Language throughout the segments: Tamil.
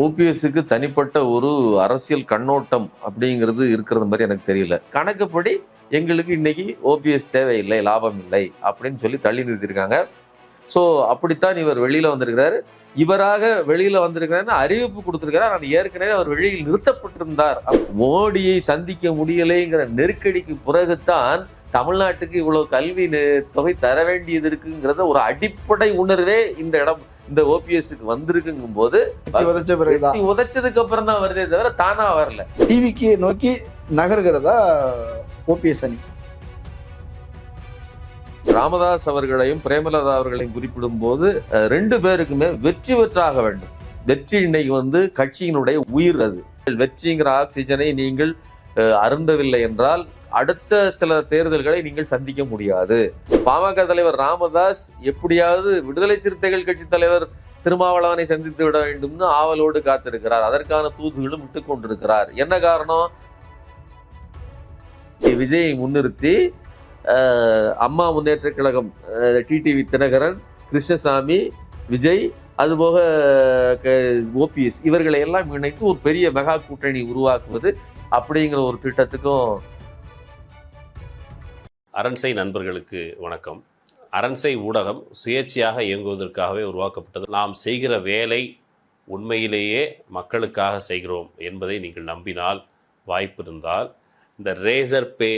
ஓபிஎஸ்க்கு தனிப்பட்ட ஒரு அரசியல் கண்ணோட்டம் அப்படிங்கிறது இருக்கிறது மாதிரி எனக்கு தெரியல. கணக்குப்படி எங்களுக்கு இன்னைக்கு ஓபிஎஸ் தேவையில்லை லாபம் இல்லை அப்படின்னு சொல்லி தள்ளி நிறுத்திருக்காங்க. ஸோ அப்படித்தான் இவர் வெளியில் வந்திருக்கிறாரு. இவராக வெளியில் வந்திருக்கிறாருன்னு அறிவிப்பு கொடுத்துருக்கிறார். ஆனால் ஏற்கனவே அவர் வெளியில் நிறுத்தப்பட்டிருந்தார். மோடியை சந்திக்க முடியலைங்கிற நெருக்கடிக்கு பிறகுதான் தமிழ்நாட்டுக்கு இவ்வளோ கல்வி தொகை தர வேண்டியது இருக்குங்கிறத ஒரு அடிப்படை உணர்வே இந்த இடம் இந்த ஓபிஎஸ்க்கு வந்திருக்குங்கும் போது உதைச்ச வெட்டி உதைச்சதுக்கு அப்புறம் தான் வருதே தவிர தானா வரல. டிவிக்கு நோக்கி நகர்கிறதா ஓபிஎஸ் அணி? ராமதாஸ் அவர்களையும் பிரேமலதா அவர்களையும் குறிப்பிடும் போது ரெண்டு பேருக்குமே வெற்றி பெற்றாக வேண்டும். வெற்றி இன்னைக்கு வந்து கட்சியினுடைய உயிர் அது. வெற்றிங்கிற ஆக்சிஜனை நீங்கள் அருந்தவில்லை என்றால் அடுத்த சில தேர்தல்களை நீங்கள் சந்திக்க முடியாது. பாமக தலைவர் ராமதாஸ் எப்படியாவது விடுதலை சிறுத்தைகள் கட்சி தலைவர் திருமாவளவனை சந்தித்து விட வேண்டும்னு ஆவலோடு காத்திருக்கிறார். அதற்கான தூதுகளும் விட்டுக் கொண்டிருக்கிறார். என்ன காரணம்? விஜயை முன்னிறுத்தி அம்மா முன்னேற்ற கழகம் டிடிவி தினகரன் கிருஷ்ணசாமி விஜய் அதுபோக ஓபிஎஸ் இவர்களை எல்லாம் இணைத்து ஒரு பெரிய மெகா கூட்டணி உருவாக்குவது அப்படிங்கிற ஒரு திட்டத்துக்கும் அரண்சை நண்பர்களுக்கு வணக்கம். அரண்சை ஊடகம் சுயேட்சையாக இயங்குவதற்காகவே உருவாக்கப்பட்டது. நாம் செய்கிற வேலை உண்மையிலேயே மக்களுக்காக செய்கிறோம் என்பதை நீங்கள் நம்பினால் வாய்ப்பு இருந்தால் இந்த ரேசர் பே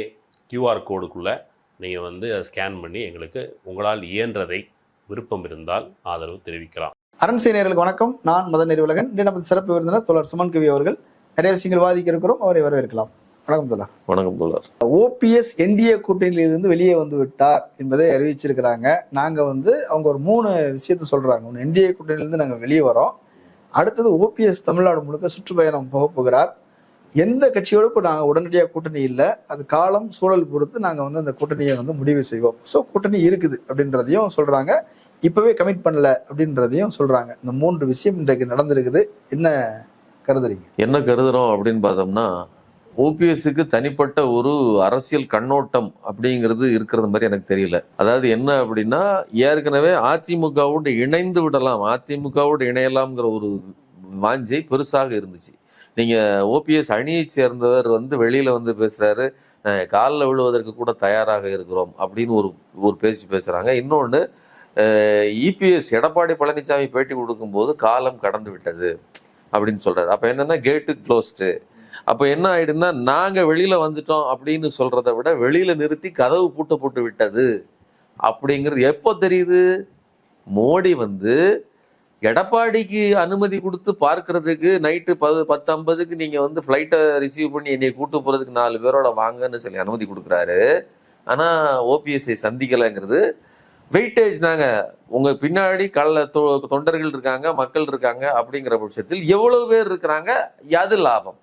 கியூஆர் கோடுக்குள்ளே நீங்கள் வந்து அதை ஸ்கேன் பண்ணி எங்களுக்கு உங்களால் இயன்றதை விருப்பம் இருந்தால் ஆதரவு தெரிவிக்கலாம். அரண்சை நேர்களுக்கு வணக்கம். நான் மதன் நெறிவுலகன் இன்று நமது சிறப்பு விருந்தினர் தோழர் சுமன் கவி அவர்கள். நிறைய விஷயங்கள் வாதிக்க இருக்கிறோம். அவரை வரவேற்கலாம். வணக்கம் தோழர். வணக்கம் தோழர். ஓபிஎஸ் என்டிஏ கூட்டணியிலிருந்து வெளியே வந்து விட்டார் என்பதை அறிவிச்சிருக்கிறாங்க. நாங்க வந்து அவங்க ஒரு மூணு விஷயத்த சொல்றாங்க. ஒன்று என்டிஏ கூட்டணியிலிருந்து நாங்க வெளியே வரோம். அடுத்தது ஓபிஎஸ் தமிழ்நாடு முழுக்க சுற்றுப்பயணம் போக போகிறார். எந்த கட்சியோட இப்போ நாங்கள் உடனடியாக கூட்டணி இல்லை. அது காலம் சூழல் பொறுத்து நாங்கள் வந்து அந்த கூட்டணியை வந்து முடிவு செய்வோம். ஸோ கூட்டணி இருக்குது அப்படின்றதையும் சொல்றாங்க. இப்பவே கமிட் பண்ணல அப்படின்றதையும் சொல்றாங்க. இந்த மூன்று விஷயம் இன்றைக்கு நடந்திருக்குது. என்ன கருதுறீங்க? என்ன கருதுறோம் அப்படின்னு பார்த்தோம்னா ஓபிஎஸ்க்கு தனிப்பட்ட ஒரு அரசியல் கண்ணோட்டம் அப்படிங்கிறது இருக்கிறது மாதிரி எனக்கு தெரியல. அதாவது என்ன அப்படின்னா ஏற்கனவே அதிமுகவோடு இணைந்து விடலாம் அதிமுகவோடு இணையலாம்ங்கிற ஒரு வாஞ்சை பெருசாக இருந்துச்சு. நீங்கள் ஓபிஎஸ் அணியை சேர்ந்தவர் வந்து வெளியில் வந்து பேசுகிறாரு காலில் விழுவதற்கு கூட தயாராக இருக்கிறோம் அப்படின்னு ஒரு ஒரு பேச்சு பேசுகிறாங்க இன்னொன்று இபிஎஸ் எடப்பாடி பழனிசாமி பேட்டி கொடுக்கும்போது காலம் கடந்து விட்டது அப்படின்னு சொல்றாரு. அப்போ என்னென்னா கேட்டு க்ளோஸ்டு அப்போ என்ன ஆயிடுன்னா நாங்கள் வெளியில் வந்துட்டோம் அப்படின்னு சொல்கிறத விட வெளியில் நிறுத்தி கதவு பூட்டப்பட்டு விட்டது அப்படிங்கிறது எப்போ தெரியுது? மோடி வந்து எடப்பாடிக்கு அனுமதி கொடுத்து பார்க்கறதுக்கு நைட்டு பது பத்து ஐம்பதுக்கு நீங்கள் வந்து ஃப்ளைட்டை ரிசீவ் பண்ணி என்னை கூட்டு போகிறதுக்கு நாலு பேரோட வாங்கன்னு சொல்லி அனுமதி கொடுக்குறாரு. ஆனால் ஓபிஎஸ்ஐ சந்திக்கலைங்கிறது வெயிட்டேஜ் தாங்க. உங்கள் பின்னாடி கள்ள தொ- தொண்டர்கள் இருக்காங்க மக்கள் இருக்காங்க அப்படிங்கிற பட்சத்தில் எவ்வளவு பேர் இருக்கிறாங்க அது லாபம்.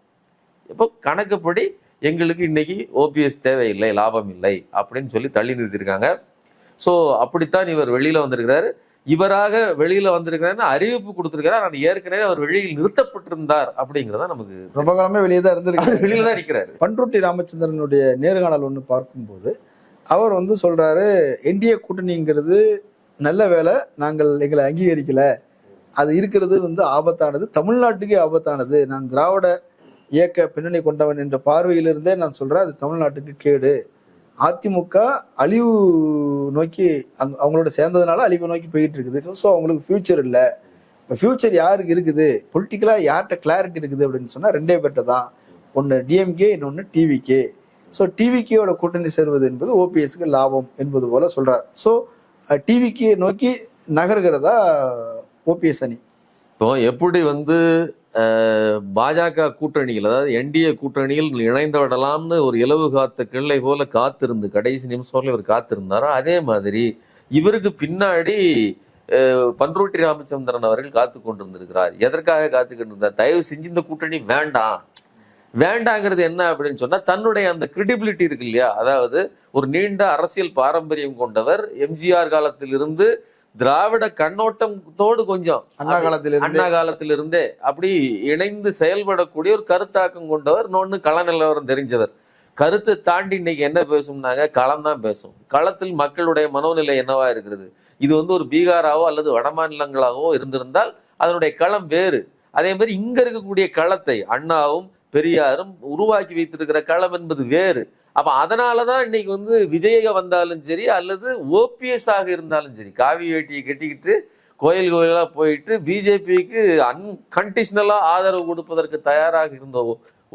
இப்போ கணக்குப்படி எங்களுக்கு இன்னைக்கு ஓபிஎஸ் தேவையில்லை லாபம் இல்லை அப்படின்னு சொல்லி தள்ளி நிறுத்திருக்காங்க. ஸோ அப்படித்தான் இவர் வெளியில வந்திருக்கிறாரு. இவராக வெளியில வந்திருக்கிறாருன்னு அறிவிப்பு கொடுத்திருக்கிறார். ஆனால் ஏற்கனவே அவர் வெளியில் நிறுத்தப்பட்டிருந்தார் அப்படிங்கிறதா நமக்கு ரொம்ப காலமே வெளியே தான் அவர் இருந்திருக்கு வெளியில தான் நிற்கிறாரு பண்ருட்டி ராமச்சந்திரனுடைய நேர்காணல் ஒன்று பார்க்கும்போது அவர் வந்து சொல்றாரு என்டிஏ கூட்டணிங்கிறது நல்ல வேலை நாங்கள் எங்களை அங்கீகரிக்கல. அது இருக்கிறது வந்து ஆபத்தானது. தமிழ்நாட்டுக்கே ஆபத்தானது. நான் திராவிட இயக்க பின்னணி கொண்டவன் என்ற பார்வையிலிருந்தே நான் சொல்றேன் அது தமிழ்நாட்டுக்கு கேடு. அதிமுக அழிவு நோக்கி அங் அவங்களோட சேர்ந்ததுனால அழிவு நோக்கி போயிட்டு இருக்குது ஸோ அவங்களுக்கு ஃபியூச்சர் இல்லை. இப்போ ஃபியூச்சர் யாருக்கு இருக்குது? பொலிட்டிக்கலாக யார்கிட்ட கிளாரிட்டி இருக்குது அப்படின்னு சொன்னால் ரெண்டே பேர்கிட்ட தான். ஒன்று டிஎம்கே இன்னொன்று டிவிகே ஸோ டிவிகேயோட கூட்டணி சேர்வது என்பது ஓபிஎஸ்க்கு லாபம் என்பது போல சொல்றார். ஸோ டிவிகே நோக்கி நகர்கிறதா ஓபிஎஸ் அணி? இப்போ எப்படி வந்து பாஜக கூட்டணியில் அதாவது என்டிஏ கூட்டணியில் இணைந்து விடலாம்னு ஒரு இலவு காத்த கிள்ளை போல காத்திருந்து கடைசி நிமிஷம் வரல இவர் காத்திருந்தாரோ? அதே மாதிரி இவருக்கு பின்னாடி பன்ருட்டி ராமச்சந்திரன் அவர்கள் காத்து கொண்டிருந்திருக்கிறார். எதற்காக காத்து கொண்டிருந்தார்? தயவு செஞ்சு இந்த கூட்டணி வேண்டாம். வேண்டாங்கிறது என்ன அப்படின்னு சொன்னா தன்னுடைய அந்த கிரெடிபிலிட்டி இருக்கு இல்லையா? அதாவது ஒரு நீண்ட அரசியல் பாரம்பரியம் கொண்டவர் எம்ஜிஆர் காலத்திலிருந்து திராவிட கண்ணோட்டத்தோடு கொஞ்சம் அண்ணா காலத்திலிருந்து. அண்ணா காலத்திலிருந்தே அப்படி இணைந்து செயல்படக்கூடிய ஒரு கருத்தாக்கம் கொண்டவர் இன்னொன்னு கள நிலவரம் தெரிஞ்சவர். கருத்தை தாண்டி இன்னைக்கு என்ன பேசும்னாங்க? களம் தான் பேசும். களத்தில் மக்களுடைய மனோநிலை என்னவா இருக்கிறது? இது வந்து ஒரு பீகாராவோ அல்லது வட மாநிலங்களாகவோ இருந்திருந்தால் அதனுடைய களம் வேறு. அதே மாதிரி இங்க இருக்கக்கூடிய களத்தை அண்ணாவும் பெரியாரும் உருவாக்கி வைத்திருக்கிற களம் என்பது வேறு. அப்ப அதனாலதான் இன்னைக்கு வந்து விஜயக வந்தாலும் சரி அல்லது ஓபிஎஸ் ஆக இருந்தாலும் சரி காவி வேட்டியை கட்டிக்கிட்டு கோயில் கோயிலா போயிட்டு பிஜேபிக்கு அன்கண்டிஷனலா ஆதரவு கொடுப்பதற்கு தயாராக இருந்த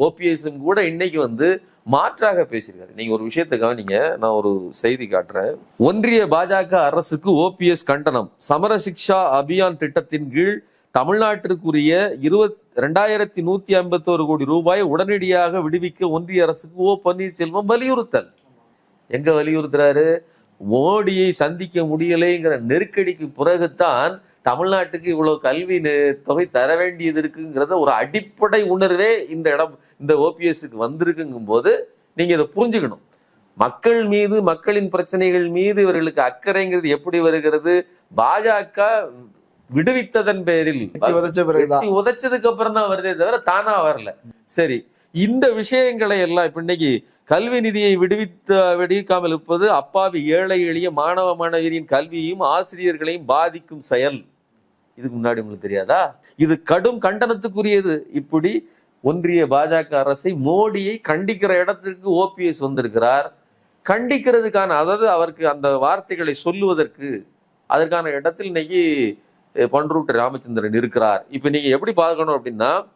ஓபிஎஸும் கூட இன்னைக்கு வந்து மாற்றாக பேசியிருக்காரு. நீங்க ஒரு விஷயத்தை கவனிங்க நான் ஒரு செய்தி காட்டுறேன். ஒன்றிய பாஜக அரசுக்கு ஓபிஎஸ் கண்டனம். சமரசிக்ஷா அபியான் திட்டத்தின் கீழ் தமிழ்நாட்டிற்குரிய இருபத் ரெண்டாயிரத்தி நூத்தி ஐம்பத்தோரு கோடி ரூபாய் உடனடியாக விடுவிக்க ஒன்றிய அரசுக்கு ஓ பன்னீர்செல்வம் வலியுறுத்தல். எங்க வலியுறுத்துறாரு? மோடியை சந்திக்க முடியலைங்கிற நெருக்கடிக்கு பிறகுதான் தமிழ்நாட்டுக்கு இவ்வளவு கல்வி தொகை தர வேண்டியது இருக்குங்கிறத ஒரு அடிப்படை உணர்வே இந்த இடம் இந்த ஓபிஎஸ்க்கு வந்திருக்குங்கும் போது நீங்க இதை புரிஞ்சுக்கணும். மக்கள் மீது மக்களின் பிரச்சனைகள் மீது இவர்களுக்கு அக்கறைங்கிறது எப்படி வருகிறது? பாஜக விடுவித்ததன் பேரில் உதைச்சதுக்கு அப்புறம் தான் வருதே தவிர தானா வரல. சரி இந்த விஷயங்களை எல்லாம் இப்ப இன்னைக்கு கல்வி நிதியை விடுவித்த விடுவிக்காமல் இருப்பது அப்பாவி ஏழை எளிய மாணவ மாணவியரின் கல்வியையும் ஆசிரியர்களையும் பாதிக்கும் செயல். இதுக்கு முன்னாடி உங்களுக்கு தெரியாதா? இது கடும் கண்டனத்துக்குரியது. இப்படி ஒன்றிய பாஜக அரசை மோடியை கண்டிக்கிற இடத்திற்கு ஓபிஎஸ் வந்திருக்கிறார். கண்டிக்கிறதுக்கான அதாவது அவருக்கு அந்த வார்த்தைகளை சொல்லுவதற்கு அதற்கான இடத்தில் இன்னைக்கு பன்ருட்டு ராமச்சந்திரன் இருக்கிறார். இப்ப நீங்க எப்படி பார்க்கணும் அப்படின்னா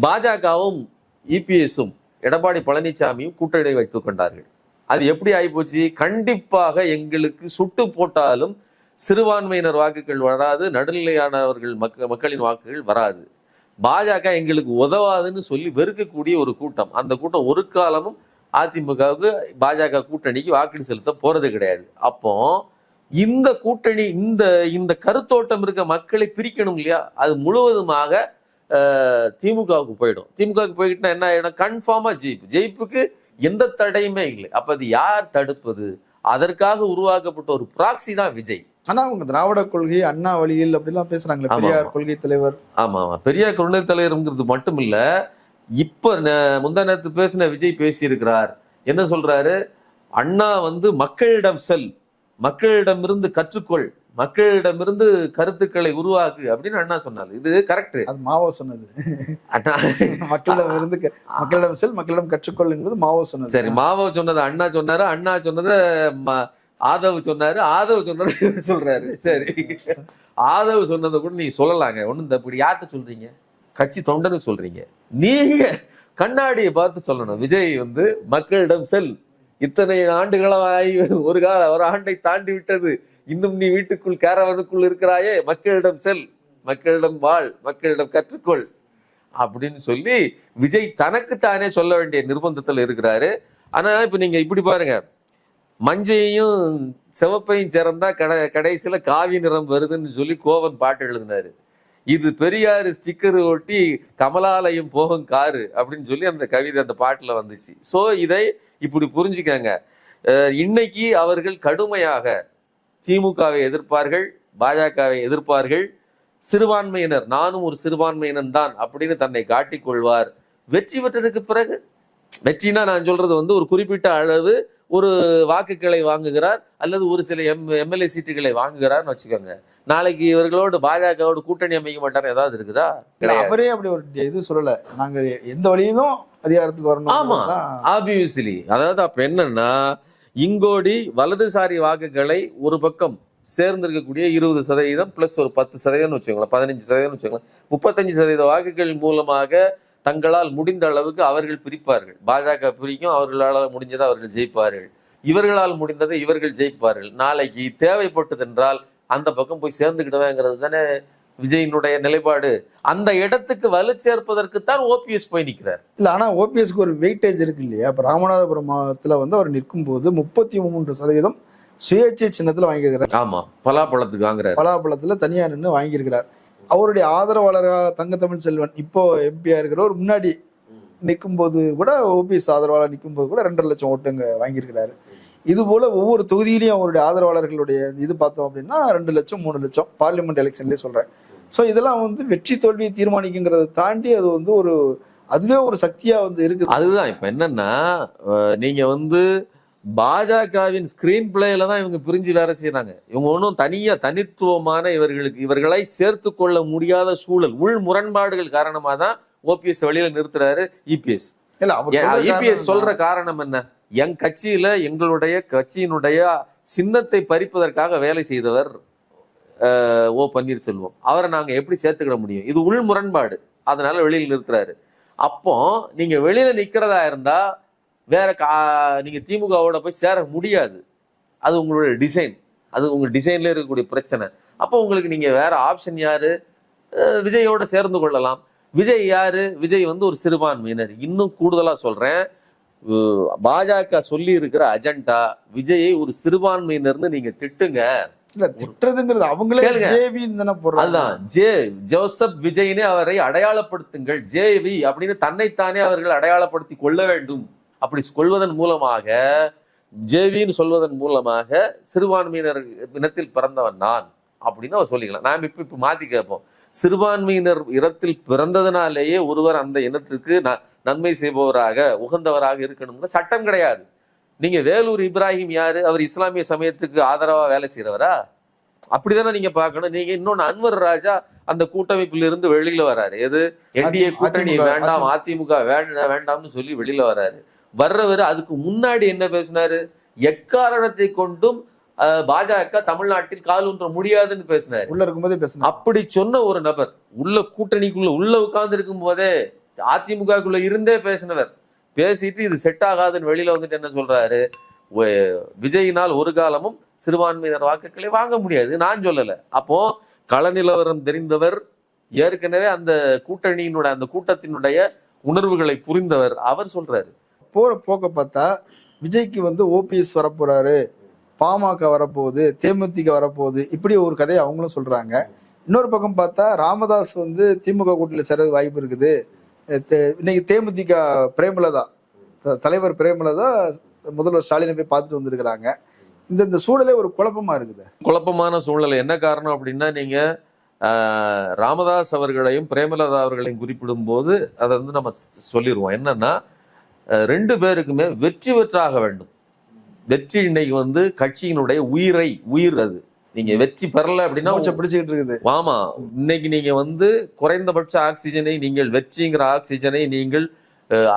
பாஜகவும் இபிஎஸும் எடப்பாடி பழனிசாமியும் கூட்டணி வைத்துக் கொண்டார்கள். அது எப்படி ஆகிப்போச்சு? கண்டிப்பாக எங்களுக்கு சுட்டு போட்டாலும் சிறுபான்மையினர் வாக்குகள் வராது நடுநிலையானவர்கள் மக்க மக்களின் வாக்குகள் வராது. பாஜக எங்களுக்கு உதவாதுன்னு சொல்லி வெறுக்கக்கூடிய ஒரு கூட்டம். அந்த கூட்டம் ஒரு காலமும் அதிமுகவுக்கு பாஜக கூட்டணிக்கு வாக்கு செலுத்த போறது கிடையாது. அப்போ இந்த கூட்டணி இந்த இந்த கருத்தோட்டம் இருக்க மக்களை பிரிக்கணும் இல்லையா? அது முழுவதுமாக திமுகவுக்கு போயிடும். திமுகவுக்கு போய்கிட்டா என்ன ஆயிடும்? கன்ஃபார்மா ஜெயிப்பு. ஜெயிப்புக்கு எந்த தடையுமே இல்லை. அப்ப அது யார் தடுப்பது? அதற்காக உருவாக்கப்பட்ட ஒரு ப்ராக்சி தான் விஜய். ஆனா அவங்க திராவிட கொள்கை அண்ணா வழியில் அப்படிலாம் பேசுறாங்களே பெரியார். கொள்கை தலைவர். ஆமா ஆமா. பெரியார் குழந்தை தலைவருங்கிறது மட்டும் இல்ல இப்ப முந்தா நேரத்து பேசின விஜய் பேசியிருக்கிறார். என்ன சொல்றாரு? அண்ணா வந்து மக்களிடம் செல். மக்களிடமிருந்து கற்றுக்கொள் மக்களிடமிருந்து கருத்துக்களை உருவாக்கு அப்படின்னு அண்ணா சொன்னார். இது கரெக்ட் அது மாவோ சொன்னது. அண்ணா மக்களிடம் இருந்து மக்களிடம் செல் மக்களிடம் கற்றுக்கொள் என்பது மாவோ சொன்னது. சரி மாவோ சொன்னது அண்ணா சொன்னாரு. அண்ணா சொன்னது ஆதவ் சொன்னாரு. ஆதவ் சொன்னது சொல்றாரு. சரி. ஆதவ் சொன்னதை கூட நீங்க சொல்லலாங்க. ஒண்ணும் தப்பு யார்கிட்ட சொல்றீங்க? கட்சி தொண்டனு சொல்றீங்க. நீங்க கண்ணாடியை பார்த்து சொல்லணும். விஜய் வந்து மக்களிடம் செல் இத்தனை ஆண்டுகளாய் ஒரு கால ஒரு ஆண்டை தாண்டி விட்டது. இன்னும் நீ வீட்டுக்குள் கேரவனுக்குள் இருக்கிறாயே? மக்களிடம் செல் மக்களிடம் வாழ் மக்களிடம் கற்றுக்கொள். அப்படின்னு சொல்லி விஜய் தனக்கு தானே சொல்ல வேண்டிய நிர்பந்தத்தில் இருக்கிறாரு. ஆனா இப்ப நீங்க இப்படி பாருங்க. மஞ்சையும் சிவப்பையும் சிறந்தா கடை கடைசியில காவி நிறம் வருதுன்னு சொல்லி கோவன் பாட்டு எழுதினாரு. இது பெரியார் ஸ்டிக்கர் ஒட்டி கமலாலயம் போகும் காரு அப்படின்னு சொல்லி அந்த கவிதை அந்த பாட்டுல வந்துச்சு. சோ இதை இப்படி புரிஞ்சுக்கங்க. இன்னைக்கு அவர்கள் கடுமையாக திமுகவை எதிர்ப்பார்கள் பாஜகவை எதிர்ப்பார்கள். சிறுபான்மையினர் நானும் ஒரு சிறுபான்மையினன் தான் அப்படின்னு தன்னை காட்டிக் கொள்வார். வெற்றி பெற்றதுக்கு பிறகு வெற்றினா நான் சொல்றது வந்து ஒரு குறிப்பிட்ட அளவு ஒரு வாக்குகளை வாங்குகிறார் அல்லது ஒரு சில எம் எம்எல்ஏ சீட்டுகளை வாங்குகிறார்னு வச்சுக்கோங்க. நாளைக்கு இவர்களோடு பாஜகவோடு கூட்டணி அமைக்க மாட்டார் ஏதாவது இருக்குதா? அவரே அப்படி ஒரு இது சொல்லல. நாங்க எந்த வழியிலும் அதிகாரத்துக்கு ஆமா. வரணும் ஆப்வியஸ்லி அதாவது அப்ப என்னன்னா இங்கோடி வலதுசாரி வாக்குகளை ஒரு பக்கம் சேர்ந்திருக்கக்கூடிய இருபது சதவீதம் பிளஸ் ஒரு பத்து சதவீதம்னு வச்சுக்கோங்களேன் பதினஞ்சு சதவீதம்னு வச்சுக்கோங்களேன். முப்பத்தஞ்சு சதவீத வாக்குகள் மூலமாக தங்களால் முடிந்த அளவுக்கு அவர்கள் பிரிப்பார்கள். பாஜக பிரிக்கும் அவர்களால் முடிஞ்சதை அவர்கள் ஜெயிப்பார்கள். இவர்களால் முடிந்ததை இவர்கள் ஜெயிப்பார்கள். நாளைக்கு தேவைப்பட்டதென்றால் அந்த பக்கம் போய் சேர்ந்துக்கிடுவேங்கிறது தானே விஜயினுடைய நிலைப்பாடு அந்த இடத்துக்கு வலு சேர்ப்பதற்குத்தான் ஓபிஎஸ் போய் நிற்கிறார் இல்ல ஆனா ஓபிஎஸ்க்கு ஒரு வெயிட்டேஜ் இருக்கு இல்லையா? இப்ப ராமநாதபுரம் மாவட்டத்துல வந்து அவர் நிற்கும் போது முப்பத்தி மூன்று சதவீதம் சுயேட்சை சின்னத்துல வாங்கியிருக்கிறார். ஆமா பலாப்பழத்துக்கு வாங்குறாரு. பலாப்பழத்துல தனியா நின்று வாங்கியிருக்கிறார். அவருடைய ஆதரவாளராக தங்கத்தமிழ் செல்வன் இப்போ எம்பியா இருக்கிறவர் முன்னாடி நிற்கும் போது கூட ஓபிஎஸ் ஆதரவாளர் நிற்கும் போது கூட ரெண்டரை லட்சம் ஓட்டுங்க வாங்கியிருக்கிறாரு. இது போல ஒவ்வொரு தொகுதியிலையும் அவருடைய ஆதரவாளர்களுடைய இது பார்த்தோம் அப்படின்னா ரெண்டு லட்சம் மூணு லட்சம் பார்லிமெண்ட் எலெக்ஷன்லேயே சொல்றேன். ஸோ இதெல்லாம் வந்து வெற்றி தோல்வியை தீர்மானிக்குங்கிறத தாண்டி அது வந்து ஒரு அதுவே ஒரு சக்தியா வந்து இருக்குது. அதுதான் இப்ப என்னன்னா நீங்க வந்து பாஜகவின் ஸ்கிரீன் பிளேல தான் இவங்க பிரிஞ்சு வேலை செய்யறாங்க இவங்க ஒன்றும் தனியா தனித்துவமான இவர்களுக்கு இவர்களை சேர்த்து கொள்ள முடியாத சூழல் உள் முரண்பாடுகள் காரணமா தான் ஓபிஎஸ் வெளியில நிறுத்துறாரு இபிஎஸ் இபிஎஸ் காரணம் சொல்ற காரணம் என்ன? என் கட்சியில எங்களுடைய கட்சியினுடைய சின்னத்தை பறிப்பதற்காக வேலை செய்தவர் ஓ பன்னீர்செல்வம் அவரை நாங்கள் எப்படி சேர்த்துக்கிட முடியும்? இது உள் முரண்பாடு. அதனால வெளியில் நிறுத்துறாரு. அப்போ நீங்க வெளியில நிக்கிறதா இருந்தா வேற கா நீங்க திமுகவோட போய் சேர முடியாது. அது உங்களுடைய டிசைன் அது உங்க டிசைன்ல இருக்கக்கூடிய பிரச்சனை. அப்போ உங்களுக்கு நீங்க வேற ஆப்ஷன் யாரு? விஜயோட சேர்ந்து கொள்ளலாம். விஜய் யாரு? விஜய் வந்து ஒரு சிறுபான்மையினர். இன்னும் கூடுதலா சொல்றேன். பாஜக சொல்லி இருக்கிற அஜெண்டா விஜயை ஒரு சிறுபான்மையினர்னு நீங்க திட்டுங்க. இல்ல திட்டுறதுங்கிறது அவங்களே. ஜேவின்னு தானே போடுறாங்க. அதுதான். ஜே ஜோசப் விஜயினே அவரை அடையாளப்படுத்துங்கள். ஜேவி அப்படின்னு தன்னைத்தானே அவர்கள் அடையாளப்படுத்தி கொள்ள வேண்டும். அப்படி கொள்வதன் மூலமாக ஜேவின்னு சொல்வதன் மூலமாக சிறுபான்மையினர் இனத்தில் பிறந்தவன் நான் அப்படின்னு அவர் சொல்லிக்கலாம். நாம் இப்ப இப்ப மாத்தி கேட்போம். சிறுபான்மையினர் இனத்தில் பிறந்ததுனாலேயே ஒருவர் அந்த இனத்துக்கு நன்மை செய்பவராக உகந்தவராக இருக்கணும்னு சட்டம் கிடையாது. நீங்க வேலூர் இப்ராஹிம் யாரு? அவர் இஸ்லாமிய சமயத்துக்கு ஆதரவா வேலை செய்யறவரா அப்படிதானே நீங்க பார்க்கணும். நீங்க இன்னொன்னு அன்வர் ராஜா அந்த கூட்டமைப்பில் இருந்து வெளியில வராரு. எது? என்டிஏ கூட்டணி வேண்டாம் அதிமுக வேண்டாம் வேண்டாம்னு சொல்லி வெளியில வராரு. வர்றவர் அதுக்கு முன்னாடி என்ன பேசினாரு? எக்காரணத்தை கொண்டும் அஹ், பாஜக தமிழ்நாட்டில் கால் ஊன்ற முடியாதுன்னு பேசினாரு. உள்ள இருக்கும்போதே பேசணும் அப்படி சொன்ன ஒரு நபர் உள்ள கூட்டணிக்குள்ள உள்ள உட்கார்ந்து இருக்கும் போதே அதிமுகக்குள்ள இருந்தே பேசினவர். பேசிட்டு இது செட் ஆகாதுன்னு வெளியில வந்துட்டு என்ன சொல்றாரு? விஜயினால் ஒரு காலமும் சிறுபான்மையினர் வாக்குகளை வாங்க முடியாது. நான் சொல்லல. அப்போ கள நிலவரம் தெரிந்தவர் ஏற்கனவே அந்த கூட்டணியினுடைய அந்த கூட்டத்தினுடைய உணர்வுகளை புரிந்தவர் அவர் சொல்றாரு. போற போக்க பார்த்தா விஜய்க்கு வந்து ஓபிஎஸ் வரப்போறாரு பாமக வரப்போகுது தேமுதிக வரப்போகுது இப்படி ஒரு கதையை அவங்களும் சொல்றாங்க. இன்னொரு பக்கம் பார்த்தா ராமதாஸ் வந்து திமுக கூட்டணியில் சேர வாய்ப்பு இருக்குது. இன்னைக்கு தேமுதிக பிரேமலதா த- தலைவர் பிரேமலதா முதல்வர் ஸ்டாலினை போய் பார்த்துட்டு வந்திருக்கிறாங்க. இந்த இந்த சூழலே ஒரு குழப்பமா இருக்குது. குழப்பமான சூழ்நிலை. என்ன காரணம் அப்படின்னா நீங்க ராமதாஸ் அவர்களையும் பிரேமலதா அவர்களையும் குறிப்பிடும் போது அதை வந்து நம்ம சொல்லிடுவோம் என்னன்னா ரெண்டு பேருக்குமே வெற்றி பெற்றாக வேண்டும். வெற்றி இன்னைக்கு வந்து கட்சியினுடைய உயிரை உயிர் அது. நீங்க வெற்றி பெறல அப்படின்னா பிடிச்சுக்கிட்டு இருக்குது. ஆமா. இன்னைக்கு நீங்க வந்து குறைந்தபட்ச ஆக்சிஜனை நீங்கள் வெற்றிங்கிற ஆக்சிஜனை நீங்கள்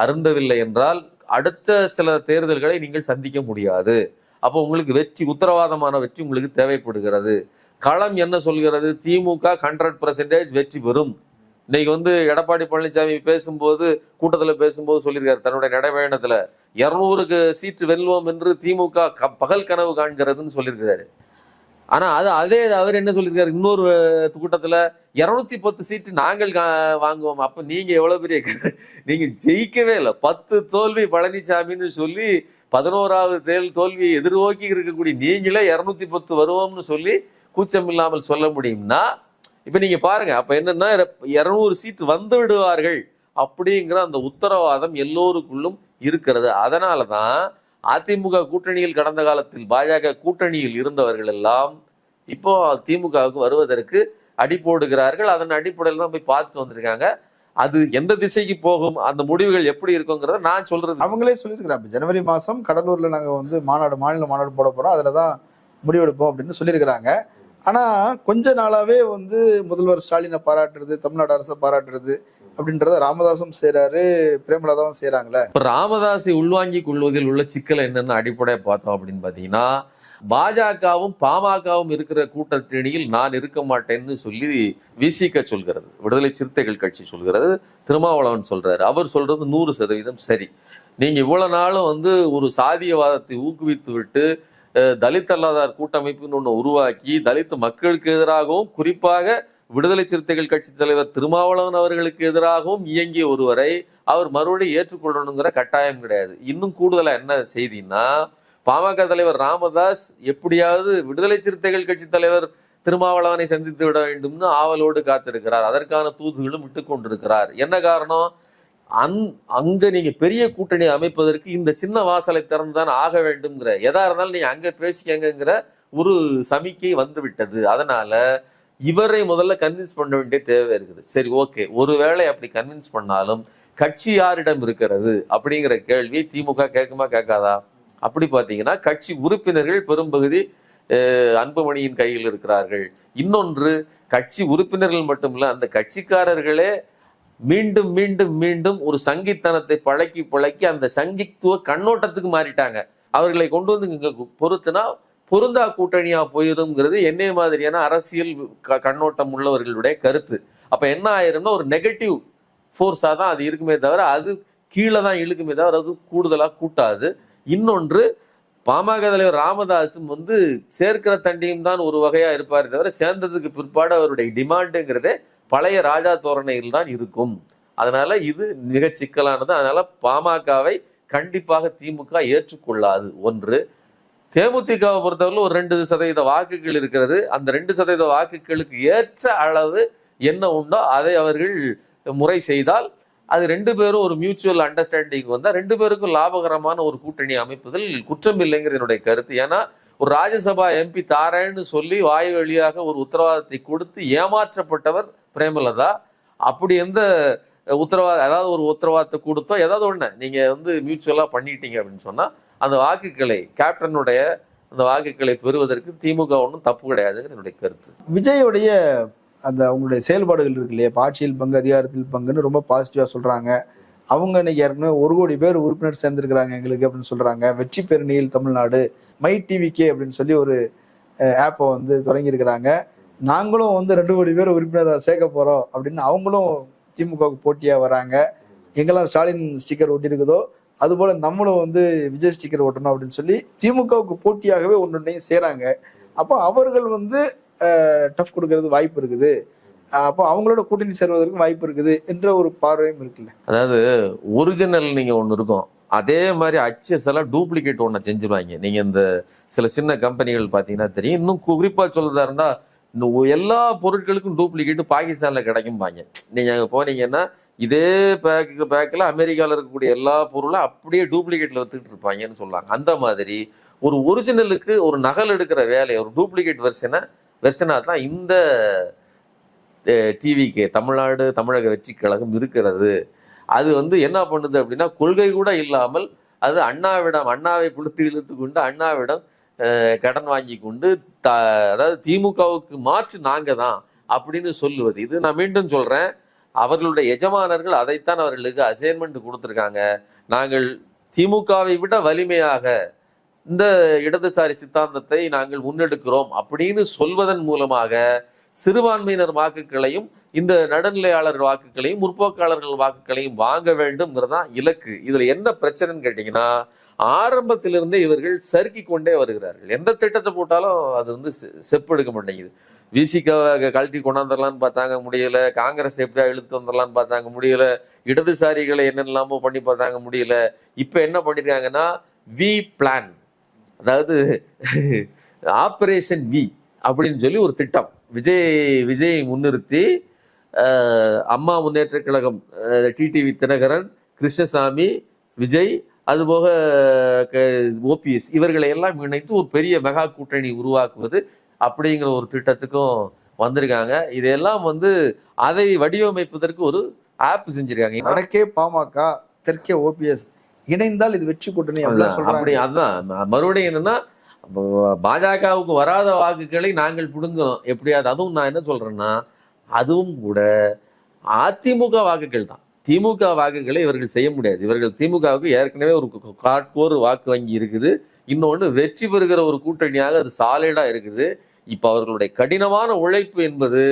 அருந்தவில்லை என்றால் அடுத்த சில தேர்தல்களை நீங்கள் சந்திக்க முடியாது. அப்போ உங்களுக்கு வெற்றி உத்தரவாதமான வெற்றி உங்களுக்கு தேவைப்படுகிறது. களம் என்ன சொல்கிறது? திமுக ஹண்ட்ரட் பர்சன்டேஜ் வெற்றி பெறும். இன்னைக்கு வந்து எடப்பாடி பழனிசாமி பேசும்போது கூட்டத்துல பேசும்போது சொல்லியிருக்காரு தன்னுடைய நடைபயணத்துல. இருநூறுக்கு சீட்டு வெல்வோம் என்று திமுக பகல் கனவு காண்கிறதுன்னு சொல்லியிருக்கிறாரு. ஆனா அது அதே அவர் என்ன சொல்லியிருக்காரு? இன்னொரு கூட்டத்தில் கூட்டத்துல இருநூத்தி பத்து சீட்டு நாங்கள் கா- வாங்குவோம். அப்ப நீங்க எவ்வளவு பெரிய க- நீங்க ஜெயிக்கவே இல்லை. பத்து தோல்வி பழனிசாமின்னு சொல்லி பதினோராவது தேல் தோல்வியை எதிர்நோக்கி இருக்கக்கூடிய நீங்களே இரநூத்தி பத்து வருவோம்னு சொல்லி கூச்சம் இல்லாமல் சொல்ல முடியும்னா இப்ப நீங்க பாருங்க. அப்ப என்னன்னா இருநூறு சீட்டு வந்து விடுவார்கள் அப்படிங்கிற அந்த உத்தரவாதம் எல்லோருக்குள்ளும் இருக்கிறது. அதனாலதான் அதிமுக கூட்டணியில் கடந்த காலத்தில் பாஜக கூட்டணியில் இருந்தவர்கள் எல்லாம் இப்போ திமுகவுக்கு வருவதற்கு அடி போடுகிறார்கள் அதன் அடிப்படையில் தான் போய் பார்த்துட்டு வந்திருக்காங்க. அது எந்த திசைக்கு போகும் அந்த முடிவுகள் எப்படி இருக்குங்கிறத நான் சொல்றது அவங்களே சொல்லியிருக்கிறாங்க. ஜனவரி மாசம் கடலூர்ல நாங்க வந்து மாநாடு மாநில மாநாடு போட போறோம். அதுல தான் முடிவெடுப்போம் அப்படின்னு சொல்லியிருக்கிறாங்க. ஆனா கொஞ்ச நாளாவே வந்து முதல்வர் ஸ்டாலினை பாராட்டுறது தமிழ்நாடு அரசை பாராட்டுறது அப்படின்றத ராமதாசும் செய்றாரு பிரேமலதாவும் செய்யறாங்களே இப்ப ராமதாஸை உள்வாங்கிக் கொள்வதில் உள்ள சிக்கல் என்னென்ன அடிப்படையை பார்த்தோம் அப்படின்னு பாத்தீங்கன்னா பாஜகவும் பாமகவும் இருக்கிற கூட்டத்திணியில் நான் இருக்க மாட்டேன்னு சொல்லி விசிக சொல்கிறது. விடுதலை சிறுத்தைகள் கட்சி சொல்கிறது திருமாவளவன் சொல்றாரு. அவர் சொல்றது நூறு சதவீதம் சரி. நீங்க இவ்வளவு நாளும் வந்து ஒரு சாதியவாதத்தை ஊக்குவித்து விட்டு தலித் அல்லாதார் கூட்டமைப்புன்னு ஒண்ணு உருவாக்கி தலித் மக்களுக்கு எதிராகவும் குறிப்பாக விடுதலை சிறுத்தைகள் கட்சி தலைவர் திருமாவளவன் அவர்களுக்கு எதிராகவும் இயங்கிய ஒருவரை அவர் மறுபடியும் ஏற்றுக்கொள்ளணுங்கிற கட்டாயம் கிடையாது. இன்னும் கூடுதலாக என்ன செய்தின்னா பாமக தலைவர் ராமதாஸ் எப்படியாவது விடுதலை சிறுத்தைகள் கட்சி தலைவர் திருமாவளவனை சந்தித்து விட வேண்டும்னு ஆவலோடு காத்திருக்கிறார். அதற்கான தூதுகளும் விட்டு கொண்டிருக்கிறார். என்ன காரணம்? அந் அங்க நீங்க பெரிய கூட்டணி அமைப்பதற்கு இந்த சின்ன வாசலை திறந்துதான் ஆக வேண்டும்ங்கிற எதா இருந்தாலும் நீங்க அங்க பேசிக்கங்கிற ஒரு சமிக்கை வந்து விட்டது அதனால இவரை முதல்ல கன்வின்ஸ் பண்ண வேண்டிய தேவை இருக்குது. சரி ஓகே ஒருவேளை அப்படி கன்வின்ஸ் பண்ணாலும் கட்சி யாரிடம் இருக்கிறது அப்படிங்கிற கேள்வி திமுக கேட்குமா கேட்காதா? அப்படி பார்த்தீங்கன்னா கட்சி உறுப்பினர்கள் பெரும்பகுதி அஹ், அன்புமணியின் கையில் இருக்கிறார்கள். இன்னொன்று கட்சி உறுப்பினர்கள் மட்டுமில்ல அந்த கட்சிக்காரர்களே மீண்டும் மீண்டும் மீண்டும் ஒரு சங்கித்தனத்தை பழக்கி பழக்கி அந்த சங்கித்துவ கண்ணோட்டத்துக்கு மாறிட்டாங்க. அவர்களை கொண்டு வந்து இங்க பொறுத்துனா பொருந்தா கூட்டணியா போயிருங்கிறது என்னே மாதிரியான அரசியல் க- கண்ணோட்டம் உள்ளவர்களுடைய கருத்து. அப்ப என்ன ஆயிரும்னா ஒரு நெகட்டிவ் ஃபோர்ஸா தான் அது இருக்குமே தவிர அது கீழே தான் இழுக்குமே தவிர அது கூடுதலா கூட்டாது. இன்னொன்று பாமக தலைவர் ராமதாஸும் வந்து சேர்க்கிற தண்டியும் தான் ஒரு வகையா இருப்பாரே தவிர சேர்ந்ததுக்கு பிற்பாடு அவருடைய டிமாண்டுங்கிறதே பழைய ராஜா தோரணையில் தான் இருக்கும். அதனால இது மிக சிக்கலானது அதனால பாமகவை கண்டிப்பாக திமுக ஏற்றுக்கொள்ளாது. ஒன்று தேமுதிகவை பொறுத்தவரையில் ஒரு ரெண்டு சதவீத வாக்குகள் இருக்கிறது. அந்த ரெண்டு சதவீத வாக்குகளுக்கு ஏற்ற அளவு என்ன உண்டோ அதை அவர்கள் முறை செய்தால் அது ரெண்டு பேரும் ஒரு மியூச்சுவல் அண்டர்ஸ்டாண்டிங் வந்தால் ரெண்டு பேருக்கும் லாபகரமான ஒரு கூட்டணி அமைப்பதில் குற்றம் இல்லைங்கிறது என்னுடைய கருத்து. ஏன்னா ஒரு ராஜ்யசபா எம்பி தாரேன்னு சொல்லி வாய் வழியாக ஒரு உத்தரவாதத்தை கொடுத்து ஏமாற்றப்பட்டவர் பிரேமலதா. அப்படி எந்த உத்தரவாத அதாவது ஒரு உத்தரவாதத்தை கொடுத்தோ ஏதாவது ஒன்று நீங்கள் வந்து மியூச்சுவலாக பண்ணிட்டீங்க அப்படின்னு சொன்னால் அந்த வாக்குகளை கேப்டனுடைய அந்த வாக்குகளை பெறுவதற்கு திமுக ஒன்றும் தப்பு கிடையாது என்னுடைய கருத்து. விஜயோடைய அந்த அவங்களுடைய செயல்பாடுகள் இருக்கு இல்லையா? ஆட்சியில் பங்கு அதிகாரத்தில் பங்குன்னு ரொம்ப பாசிட்டிவா சொல்றாங்க. அவங்க இன்னைக்கு ஏற்கனவே ஒரு கோடி பேர் உறுப்பினர் சேர்ந்திருக்கிறாங்க எங்களுக்கு அப்படின்னு சொல்றாங்க. வெற்றி பெருணியில் தமிழ்நாடு மை டிவிகே அப்படின்னு சொல்லி ஒரு ஆப்பை வந்து தொடங்கியிருக்கிறாங்க. நாங்களும் வந்து ரெண்டு கோடி பேர் உறுப்பினராக சேர்க்க போறோம் அப்படின்னு அவங்களும் திமுகவுக்கு போட்டியாக வராங்க. எங்கெல்லாம் ஸ்டாலின் ஸ்டிக்கர் ஒட்டியிருக்குதோ அதுபோல நம்மளும் வந்து விஜய் ஸ்டிக்கர் ஒட்டணும் அப்படின்னு சொல்லி திமுகவுக்கு போட்டியாகவே ஒன்னொன்னையும் செய்கிறாங்க அப்போ அவர்கள் வந்து டஃப் கொடுக்கறது வாய்ப்பு இருக்குது. அப்போ அவங்களோட கூட்டணி சேர்வதற்கும் வாய்ப்பு இருக்குது என்ற ஒரு பார்வையும் இருக்குல்ல. அதாவது ஒரிஜினல் நீங்கள் ஒன்று இருக்கும். அதே மாதிரி அச்சஸ் எல்லாம் டூப்ளிகேட் ஒன்று செஞ்சுருவாங்க. நீங்கள் இந்த சில சின்ன கம்பெனிகள் பார்த்தீங்கன்னா தெரியும். இன்னும் குறிப்பாக சொல்றதா இருந்தால் இன்னும் எல்லா பொருட்களுக்கும் டூப்ளிகேட் பாகிஸ்தானில் கிடைக்கும்பாங்க. நீங்கள் அங்கே போனீங்கன்னா இதே பேக்கு பேக்கில் அமெரிக்காவில் இருக்கக்கூடிய எல்லா பொருளும் அப்படியே டூப்ளிகேட்டில் வித்துக்கிட்டு இருப்பாங்கன்னு சொல்லாங்க. அந்த மாதிரி ஒரு ஒரிஜினலுக்கு ஒரு நகல் எடுக்கிற வேலையை ஒரு டூப்ளிகேட் வெர்ஷனை வெர்ஷனாக தான் இந்த டிவிக்கு தமிழ்நாடு தமிழக வெற்றி கழகம் இருக்கிறது. அது வந்து என்ன பண்ணுது அப்படின்னா கொள்கை கூட இல்லாமல் அது அண்ணாவிடம் அண்ணாவை புழுத்து இழுத்து கொண்டு அண்ணாவிடம் கடன் வாங்கி கொண்டு த அதாவது திமுகவுக்கு மாற்று நாங்கள் தான் அப்படின்னு சொல்லுவது. இது நான் மீண்டும் சொல்கிறேன் அவர்களுடைய எஜமானர்கள் அதைத்தான் அவர்களுக்கு அசைன்மெண்ட் கொடுத்துருக்காங்க. நாங்கள் திமுகவை விட வலிமையாக இந்த இடதுசாரி சித்தாந்தத்தை நாங்கள் முன்னெடுக்கிறோம் அப்படின்னு சொல்வதன் மூலமாக சிறுபான்மையினர் வாக்குகளையும் இந்த நடுநிலையாளர் வாக்குகளையும் முற்போக்காளர்கள் வாக்குகளையும் வாங்க வேண்டும்ங்கிறது தான் இலக்கு. இதுல என்ன பிரச்சனைன்னு கேட்டீங்கன்னா ஆரம்பத்திலிருந்தே இவர்கள் சறுக்கி கொண்டே வருகிறார்கள். எந்த திட்டத்தை போட்டாலும் அது வந்து செ- செப்பெடுக்க மாட்டேங்குது. விசிக கழட்டி கொண்டாந்துடலான்னு பார்த்தாங்க முடியல. காங்கிரஸ் எப்படியா இழுத்து வந்துடலான்னு பார்த்தாங்க முடியல. இடதுசாரிகளை என்னெல்லாமோ பண்ணி பார்த்தாங்க முடியல. இப்போ என்ன பண்ணியிருக்காங்கன்னா வி பிளான் அதாவது ஆப்ரேஷன் வி அப்படின்னு சொல்லி ஒரு திட்டம். விஜய் விஜயை முன்னிறுத்தி அம்மா முன்னேற்ற கழகம் டிடிவி தினகரன் கிருஷ்ணசாமி விஜய் அதுபோக ஓபிஎஸ் இவர்களை எல்லாம் இணைத்து ஒரு பெரிய மெகா கூட்டணி உருவாக்குவது அப்படிங்கிற ஒரு திட்டத்துக்கும் வந்திருக்காங்க. இதெல்லாம் வந்து அதை வடிவமைப்பதற்கு ஒரு ஆப் செஞ்சிருக்காங்க. வடக்கே பாமக தெற்கே ஓபிஎஸ் இணைந்தால் இது வெற்றி கூட்டணி அப்படி ம- மறுபடியும் என்னன்னா பாஜகவுக்கு வராத வாக்குகளை நாங்கள் பிடுங்கணும் எப்படியாவது அதுவும் நான் என்ன சொல்றேன்னா அதுவும் கூட அதிமுக வாக்குகள் தான். திமுக வாக்குகளை இவர்கள் செய்ய முடியாது. இவர்கள் திமுகவுக்கு ஏற்கனவே ஒரு காட்கோர் வாக்கு வங்கி இருக்குது. இன்னொன்று வெற்றி பெறுகிற ஒரு கூட்டணியாக அது சாலிடா இருக்குது. இப்ப அவர்களுடைய கடினமான உழைப்பு என்பது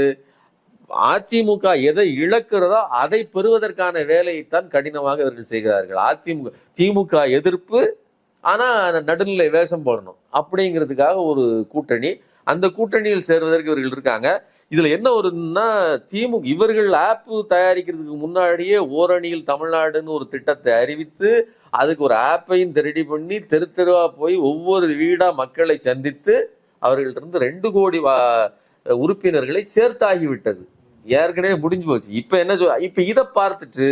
அதிமுக எதை இழக்கிறதோ அதை பெறுவதற்கான வேலையைத்தான் கடினமாக இவர்கள் செய்கிறார்கள். அதிமுக திமுக எதிர்ப்பு ஆனா நடுநிலை வேஷம் போடணும். அப்படிங்கிறதுக்காக ஒரு கூட்டணி. அந்த கூட்டணியில் சேர்வதற்கு இவர்கள் இருக்காங்க. இதுல என்ன ஒருன்னா திமுக இவர்கள் ஆப் தயாரிக்கிறதுக்கு முன்னாடியே ஓரணியில் தமிழ்நாடுன்னு ஒரு திட்டத்தை அறிவித்து அதுக்கு ஒரு ஆப்பையும் ரெடி பண்ணி தெரு தெருவா போய் ஒவ்வொரு வீடா மக்களை சந்தித்து அவர்கள்ட்ட இருந்து ரெண்டு கோடி வா- உறுப்பினர்களை சேர்த்தாகிவிட்டது. ஏற்கனவே முடிஞ்சு போச்சு. இப்ப என்ன சொல் இப்ப இதை பார்த்துட்டு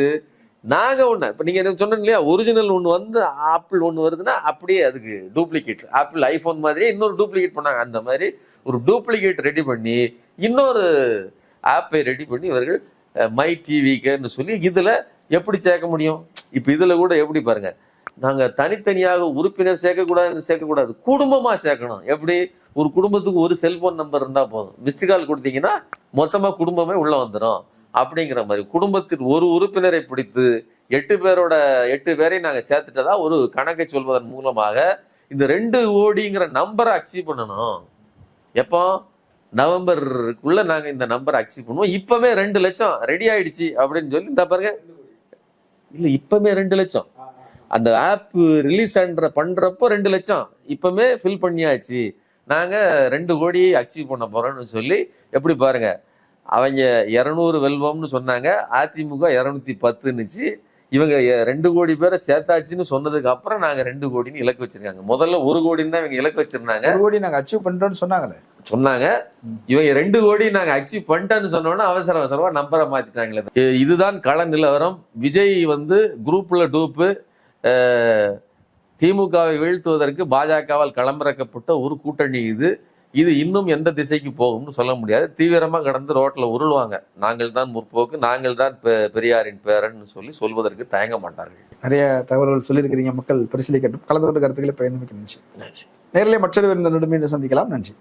நாங்க ஒண்ணு இப்ப நீங்க எனக்கு சொன்னீங்க இல்லையா? ஒரிஜினல் ஒண்ணு வந்து ஆப்பிள் ஒண்ணு வருதுன்னா அப்படியே அதுக்கு டூப்ளிகேட் ஆப்பிள் ஐபோன் மாதிரியே இன்னொரு டூப்ளிகேட் பண்ணாங்க. அந்த மாதிரி ஒரு டூப்ளிகேட் ரெடி பண்ணி இன்னொரு ஆப்பை ரெடி பண்ணி இவர்கள் மை டிவிக்குன்னு சொல்லி இதுல எப்படி சேர்க்க முடியும்? இப்ப இதுல கூட எப்படி பாருங்க நாங்கள் தனித்தனியாக உறுப்பினர் சேர்க்கக்கூடாது சேர்க்கக்கூடாது. குடும்பமாக சேர்க்கணும். எப்படி? ஒரு குடும்பத்துக்கு ஒரு செல்போன் நம்பர் இருந்தால் போதும். மிஸ்டு கால் கொடுத்தீங்கன்னா மொத்தமாக குடும்பமே உள்ளே வந்துடும் அப்படிங்கிற மாதிரி. குடும்பத்தில் ஒரு உறுப்பினரை பிடித்து எட்டு பேரோட எட்டு பேரையும் நாங்கள் சேர்த்துட்டதா ஒரு கணக்கை சொல்வதன் மூலமாக இந்த ரெண்டு ஓடிங்கிற நம்பரை அச்சீவ் பண்ணணும். எப்போ? நவம்பருக்குள்ள நாங்கள் இந்த நம்பரை அச்சீவ் பண்ணுவோம். இப்பவுமே ரெண்டு லட்சம் ரெடி ஆயிடுச்சு அப்படின்னு சொல்லி இந்த பாருங்க. இல்லை இப்பவே ரெண்டு லட்சம். அந்த ஆப் ரிலீஸ் ஆன்ற பண்றப்போ ரெண்டு லட்சம். இப்பவே ஃபில் பண்ணியாச்சு. நாங்க ரெண்டு கோடி அச்சீவ் பண்ண போறோம்னு சொல்லி எப்படி பாருங்க. அவங்க இரநூறு வெல்வம்னு சொன்னாங்க. அதிமுக இரநூத்தி பத்துன்னுச்சு. இவங்க ரெண்டு கோடி பேரை சேர்த்தாச்சுன்னு சொன்னதுக்கு அப்புறம் நாங்க ரெண்டு கோடின்னு இலக்கு வச்சிருக்காங்க. முதல்ல ஒரு கோடின்னு தான் இவங்க இலக்கு வச்சிருந்தாங்க. ஒரு கோடி நாங்க அச்சீவ் பண்றோம்னு சொன்னாங்களே. சொன்னாங்க. இவங்க ரெண்டு கோடி நாங்க அச்சீவ் பண்ணிட்டேன்னு சொன்னோன்னா அவசர அவசரமா நம்பரை மாத்திட்டாங்களே. இதுதான் கள நிலவரம். விஜய் வந்து குரூப்ல டூப்பு திமுகவை வீழ்த்துவதற்கு பாஜகவால் களமிறக்கப்பட்ட ஒரு கூட்டணி இது. இது இன்னும் எந்த திசைக்கு போகும்னு சொல்ல முடியாது. தீவிரமாக கடந்து ரோட்டில் உருளுவாங்க. நாங்கள் தான் முற்போக்கு நாங்கள் தான் பெ- பெரியாரின் பேரன் சொல்லி சொல்வதற்கு தயங்க மாட்டார்கள். நிறைய தகவல்கள் சொல்லியிருக்கிறீங்க மக்கள் பரிசீலிக்கட்டும். கலந்து கொண்ட கருத்துக்களை பயன்படுத்தி நன்றி. நேரிலே மற்றொரு விருந்தினருடன் மீண்டும் சந்திக்கலாம். நன்றி.